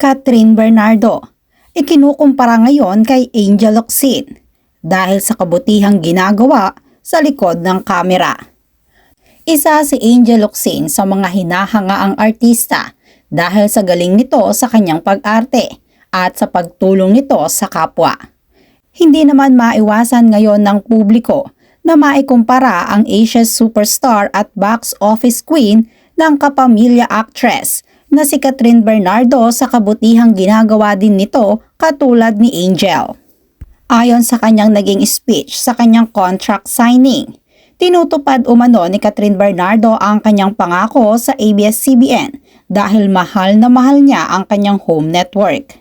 Catherine Bernardo, ikinukumpara ngayon kay Angel Locsin dahil sa kabutihang ginagawa sa likod ng kamera. Isa si Angel Locsin sa mga hinahangaang artista dahil sa galing nito sa kanyang pag-arte at sa pagtulong nito sa kapwa. Hindi naman maiwasan ngayon ng publiko na maikumpara ang Asia's superstar at box office queen ng kapamilya actress na si Catherine Bernardo sa kabutihang ginagawa din nito katulad ni Angel. Ayon sa kanyang naging speech sa kanyang contract signing, tinutupad umano ni Catherine Bernardo ang kanyang pangako sa ABS-CBN dahil mahal na mahal niya ang kanyang home network.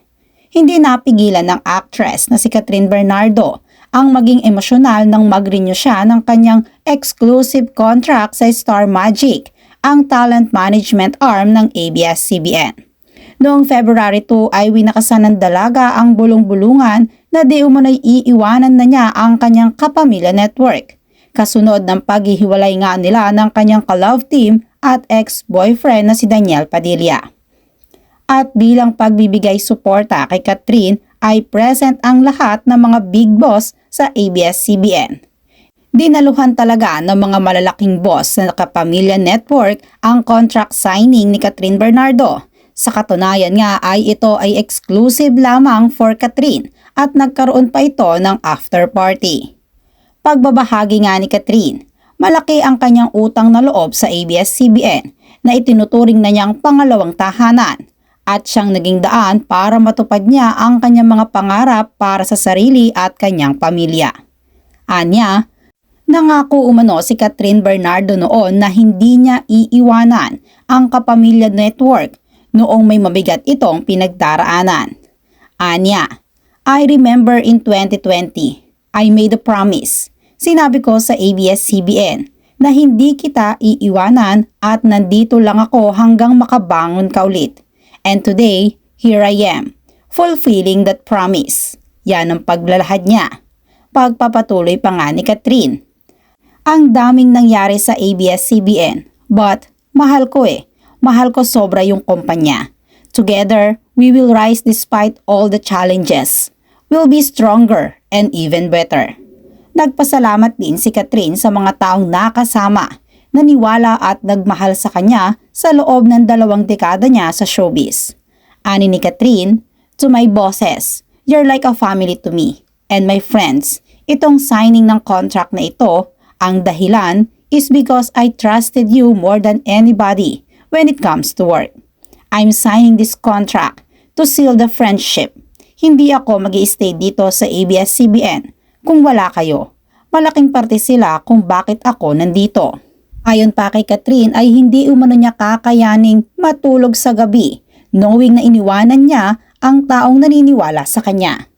Hindi napigilan ng actress na si Catherine Bernardo ang maging emosyonal nang mag-renew siya ng kanyang exclusive contract sa Star Magic ang talent management arm ng ABS-CBN. Noong February 2 ay winakasan ng dalaga ang bulong-bulungan na di umano'y iiwanan na niya ang kanyang kapamilya network. Kasunod ng paghihiwalay nga nila ng kanyang ka-love team at ex-boyfriend na si Daniel Padilla. At bilang pagbibigay suporta kay Catherine ay present ang lahat ng mga big boss sa ABS-CBN. Dinaluhan talaga ng mga malalaking boss sa Kapamilya Network ang contract signing ni Catherine Bernardo. Sa katunayan nga ay ito ay exclusive lamang for Catherine at nagkaroon pa ito ng after party. Pagbabahagi nga ni Catherine, malaki ang kanyang utang na loob sa ABS-CBN na itinuturing na niyang pangalawang tahanan at siyang naging daan para matupad niya ang kanyang mga pangarap para sa sarili at kanyang pamilya. Anya, Nangako umano si Catherine Bernardo noon na hindi niya iiwanan ang Kapamilya Network noong may mabigat itong pinagdaraanan. Anya, I remember in 2020, I made a promise. Sinabi ko sa ABS-CBN na hindi kita iiwanan at nandito lang ako hanggang makabangon ka ulit. And today, here I am, fulfilling that promise. Yan ang paglalahad niya. Pagpapatuloy pa nga ni Catherine. Ang daming nangyari sa ABS-CBN. But, mahal ko eh. Mahal ko sobra yung kumpanya. Together, we will rise despite all the challenges. We'll be stronger and even better. Nagpasalamat din si Catherine sa mga taong nakasama, naniwala at nagmahal sa kanya sa loob ng dalawang dekada niya sa showbiz. Ani ni Catherine, to my bosses, you're like a family to me. And my friends, itong signing ng contract na ito ang dahilan is because I trusted you more than anybody when it comes to work. I'm signing this contract to seal the friendship. Hindi ako mag stay dito sa ABS-CBN kung wala kayo. Malaking parte sila kung bakit ako nandito. Ayon pa kay Catherine ay hindi umano niya kakayaning matulog sa gabi knowing na iniwanan niya ang taong naniniwala sa kanya.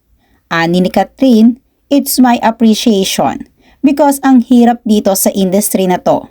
Ani ni Catherine, it's my appreciation because ang hirap dito sa industry na to.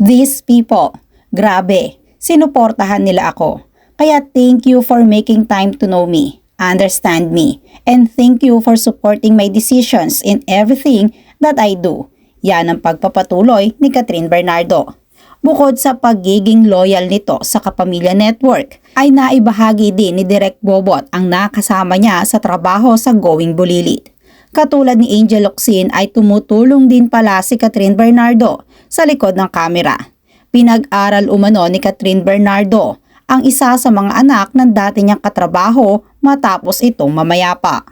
These people, grabe, sinuportahan nila ako. Kaya thank you for making time to know me, understand me, and thank you for supporting my decisions in everything that I do. Yan ang pagpapatuloy ni Catherine Bernardo. Bukod sa pagiging loyal nito sa Kapamilya Network, ay naibahagi din ni Direk Bobot ang nakasama niya sa trabaho sa Going Bulilit. Katulad ni Angel Locsin ay tumutulong din pala si Catherine Bernardo sa likod ng kamera. Pinag-aral umano ni Catherine Bernardo ang isa sa mga anak ng dati niyang katrabaho matapos itong mamayapa.